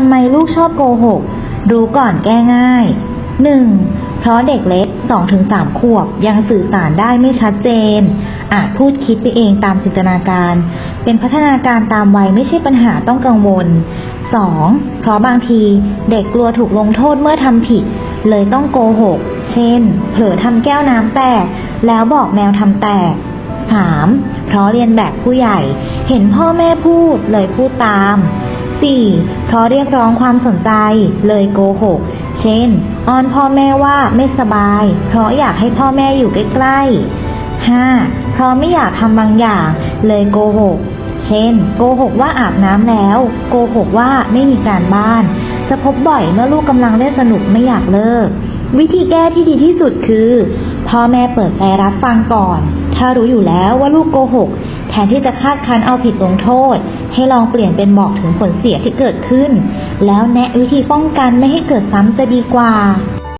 ำไมลูกชอบโกหก รู้ก่อนแก้ง่าย 1. เพราะเด็กเล็ก 2-3 ขวบยังสื่อสารได้ไม่ชัดเจน อาจพูดคิดไปเองตามจินตนาการ เป็นพัฒนาการตามวัยไม่ใช่ปัญหาต้องกังวล 2. เพราะบางทีเด็กกลัวถูกลงโทษเมื่อทำผิด เลยต้องโกหก เช่น เผลอทำแก้วน้ำแตก แล้วบอกแมวทำแตก 3. เพราะเรียนแบบผู้ใหญ่ เห็นพ่อแม่พูดเลยพูดตาม 4. เพราะเรียกร้องความสนใจเลยโกหก เช่น อ้อนพ่อแม่ว่าไม่สบาย เพราะอยากให้พ่อแม่อยู่ใกล้ๆ 5. เพราะไม่อยากทำบางอย่าง เลยโกหก เช่น โกหกว่าอาบน้ำแล้ว โกหกว่าไม่มีการบ้าน จะพบบ่อยเมื่อลูกกำลังเล่นสนุกไม่อยากเลิก วิธีแก้ที่ดีที่สุดคือ พ่อแม่เปิดใจรับฟังก่อน ถ้ารู้อยู่แล้วว่าลูกโกหก แทนที่จะคาดคั้นเอาผิดลงโทษ ให้ลองเปลี่ยนเป็นบอกถึงผลเสียที่เกิดขึ้น แล้วแนะวิธีป้องกันไม่ให้เกิดซ้ำจะดีกว่า